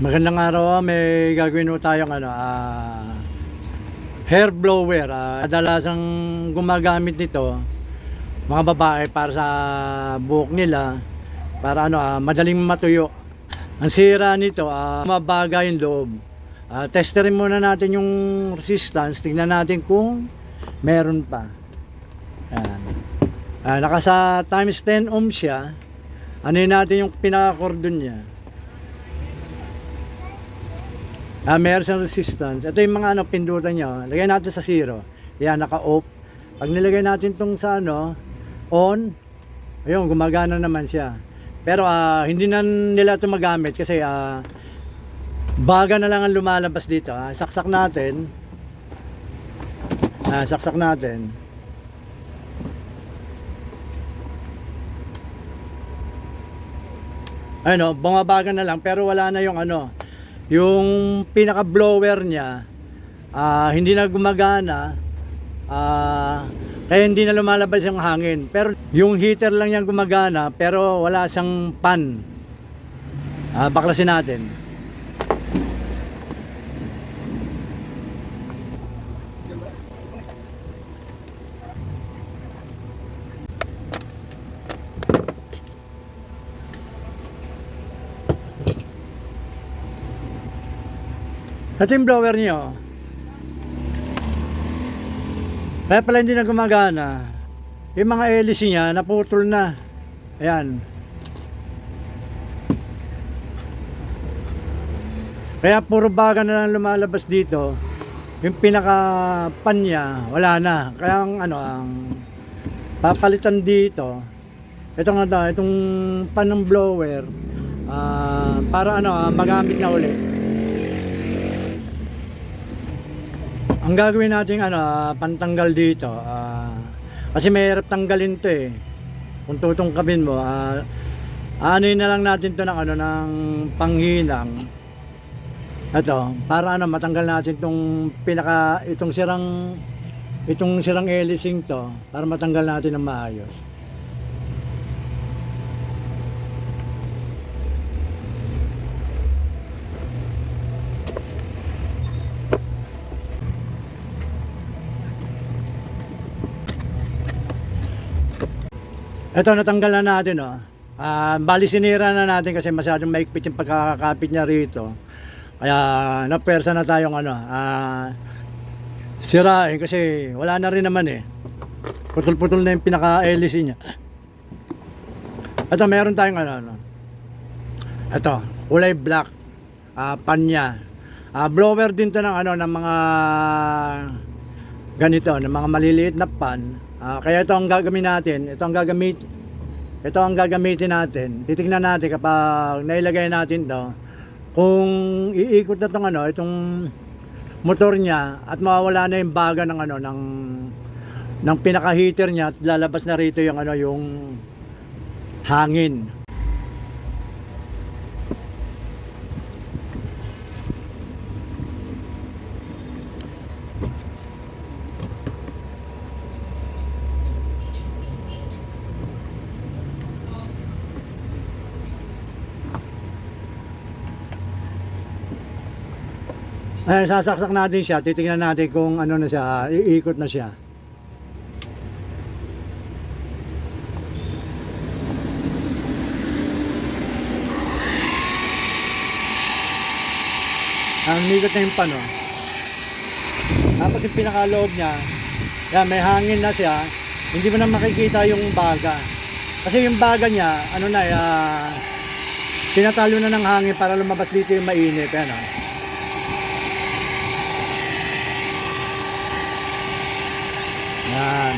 Magandang araw, ah. may gagawin mo tayong ano, ah, hair blower. Ah, kadalasang gumagamit nito mga babae para sa buhok nila para ano, ah, madaling matuyo. Ang sira nito, ah, mabaga yung loob. Ah, testerin muna natin yung resistance, tignan natin kung meron pa. Ayan. Ah, naka sa times 10 ohm siya. Ano natin yung pinaka-cordon niya. Ah, meron siyang resistance. Ito yung mga ano, pindutan niya. Lagay natin sa zero. Yan, naka-off. Pag nilagay natin tong sa ano, on, ayun, gumagana naman siya. Pero ah, hindi na nila ito magamit kasi ah, baga na lang ang lumalabas dito. Ah. Saksak natin. Ah, saksak natin. Ano, bumabaga na lang pero wala na yung ano, yung pinaka blower niya ah, hindi na gumagana ah, kaya hindi na lumalabas yung hangin. Pero yung heater lang yan gumagana pero wala siyang pan. Ah, baklasin natin ito yung blower niyo? Kaya pala hindi na gumagana. Yung mga hélice niya naputol na. Ayan. Kaya puro baga na lang lumalabas dito. Yung pinaka pan niya wala na. Kaya ang ano ang papalitan dito itong ano itong pan ng blower ah, para ano ah, magamit na uli ang gagawin natin ano ah, pantanggal dito ah, kasi mahirap tanggalin to eh. Kung tutungkapin mo ah, anoy na lang natin to ng ano ng panghinang ito para ano matanggal natin tong pinaka itong sirang itong sirang elising to para matanggal natin ng maayos Ito natanggal na natin oh. Ah, bali sinira na natin kasi masyadong maikpit yung pagkakakapit niya rito. Kaya napersa na tayong ano, ah, sirain kasi wala na rin naman eh. Putol-putol na yung pinaka-hélice niya. Ito meron tayong ano, ano. Ito, kulay black. Ah, panya. Ah, blower din to ng ano ng mga ganito, ng mga maliliit na pan. Ah, kaya ito ang gagamitin natin. Ito ang gagamit ito ang gagamitin natin. Titingnan natin kapag nailagay natin 'to kung iikot na tong ano, itong motor niya at mawawala na yung baga ng ano ng ng pinaka heater niya at lalabas na rito yung ano yung hangin. Ay, sasaksak natin siya. Titingnan natin kung ano na siya, iikot na siya. Ang ikot na yung pano. Tapos yung pinakaloob niya, yan, may hangin na siya. Hindi mo na makikita yung baga. Kasi yung baga niya, ano na, uh, tinatalo na ng hangin para lumabas dito yung mainit. Yan, Yan.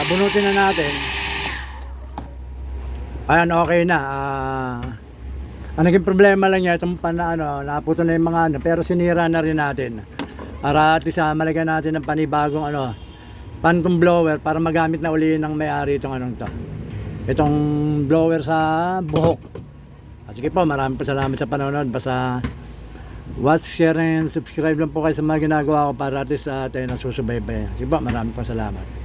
Nabunutin na natin. Ayan, okay na. Ah, ang naging problema lang niya, itong pan na ano, naputo na yung mga ano, pero sinira na rin natin. Para at least ah, malagyan natin ng panibagong ano, phantom blower para magamit na uli ng may-ari itong anong to. Itong blower sa buhok. Ah, sige po, maraming po salamat sa panonood. Basta watch, share, and subscribe lang po kayo sa mga ginagawa ko para at least uh, tayo nasusubaybay. Sige maraming po salamat.